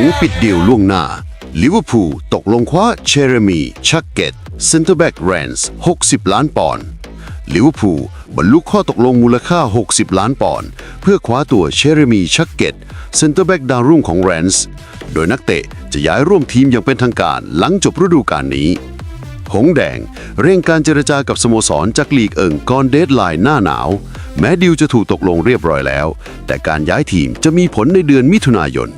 งปิดเดียวล่วงหน้าลิเวอร์พูลตกลงคว้าเชเรมีชักเกตเซนเตอร์แบ็กแรนส์60 ล้านปอนด์ลิเวอร์พูลบรรลุข้อตกลงมูลค่า 60 ล้านปอนด์เพื่อคว้าตัวเชเรมีชักเกตเซนเตอร์แบ็กดาวรุ่งของแรนส์โดยนักเตะจะย้ายร่วมทีมอย่างเป็นทางการหลังจบฤดูกาลนี้ หงแดง เร่งการเจรจากับสโมสรจากลีกเอิงก่อนเดดไลน์หน้าหนาว แม้ดิวจะถูกตกลงเรียบร้อยแล้ว แต่การย้ายทีมจะมีผลในเดือนมิถุนายน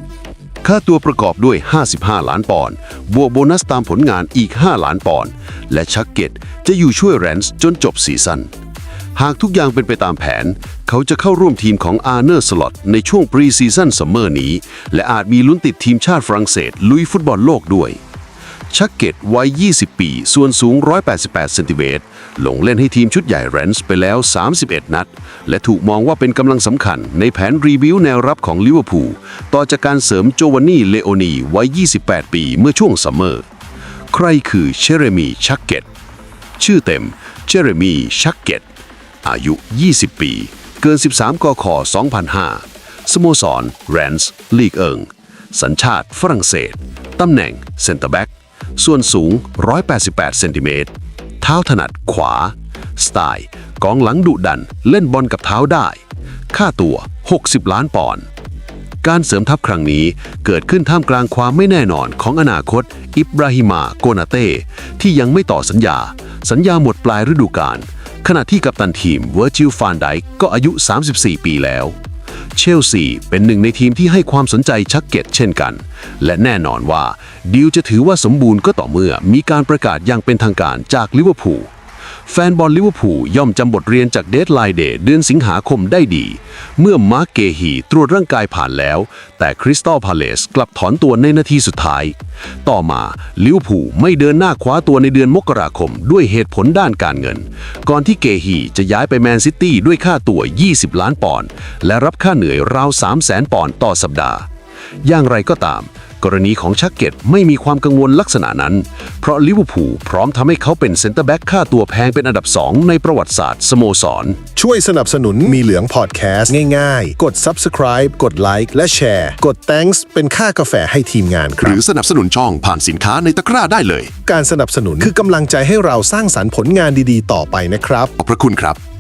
ค่าตัวประกอบด้วย 55 ล้านปอนด์บวกโบนัสตามผลงานอีก 5 ล้านปอนด์และชักเก็ตจะอยู่ช่วยแรนส์จนจบซีซั่นหากทุกอย่างเป็นไปตามแผน เขาจะเข้าร่วมทีมของอาร์เนอร์สล็อตในช่วงปรีซีซั่นซัมเมอร์นี้ และอาจมีลุ้นติดทีมชาติฝรั่งเศสลุยฟุตบอลโลกด้วย ชักเก็ตวัย 20 ปี ส่วนสูง 188 เซนติเมตร ลงเล่นให้ทีมชุดใหญ่แรนส์ไปแล้ว 31 นัด และถูกมองว่าเป็นกำลังสำคัญในแผนรีวิวแนวรับของลิเวอร์พูล ต่อจากการเสริมโจวานนี่ เลโอนีวัย 28 ปีเมื่อช่วงซัมเมอร์ ใครคือเชเรมี ชักเก็ต ชื่อเต็มเจเรมี ชักเก็ต อายุ 20 ปี เกิน 13กค2005 สโมสรแรนส์ลีกเอิง สัญชาติฝรั่งเศส ตำแหน่งเซนเตอร์แบ็ก ส่วนสูง 188 เซนติเมตร เท้าถนัดขวา สไตล์กองหลังดุดันเล่นบอลกับเท้าได้ ค่าตัว 60 ล้านปอนด์ การเสริมทัพครั้งนี้เกิดขึ้นท่ามกลางความไม่แน่นอนของอนาคต อิบราฮิมาโกนาเต้ ที่ยังไม่ต่อสัญญา สัญญาหมดปลายฤดูกาล ขณะที่กัปตันทีมเวอร์จิลฟานไดก็อายุ 34 ปีแล้ว เชลซีเป็นหนึ่งในทีมที่ให้ความสนใจชักเก็ตเช่นกัน และแน่นอนว่าดีลจะถือว่าสมบูรณ์ก็ต่อเมื่อมีการประกาศอย่างเป็นทางการจากลิเวอร์พูลแฟนบอลลิเวอร์พูลย่อมจำบทเรียนจากเดทไลน์เดย์เดือนสิงหาคมได้ดี เมื่อมาร์กเกฮีตรวจร่างกายผ่านแล้ว แต่คริสตัลพาเลสกลับถอนตัวในนาทีสุดท้าย ต่อมาลิวผูไม่เดินหน้าคว้าตัวในเดือนมกราคมด้วยเหตุผลด้านการเงิน ก่อนที่เกฮีจะย้ายไปแมนซิตี้ด้วยค่าตัว 20 ล้านปอนด์และรับค่าเหนื่อยราว 300,000 ปอนด์ต่อสัปดาห์ อย่างไรก็ตาม กรณีของชักเก็ตไม่มีความกังวลลักษณะนั้น เพราะลิเวอร์พูลพร้อมทำให้เขาเป็นเซนเตอร์แบ็กค่าตัวแพงเป็นอันดับ 2 ในประวัติศาสตร์สโมสร ช่วยสนับสนุนมีเหลืองพอดแคสต์ง่ายๆ กด subscribe กดไลค์และแชร์ กด thanks เป็นค่ากาแฟให้ทีมงานคหรัรืบ อสนับสนุนช่องผ่านสินค้าในตะกร้าได้เลย การสนับสนุนคือกำลังใจให้เราสร้างสรรค์ผลงานดีๆ ต่อไปนะครับ ขอบพระคุณครับ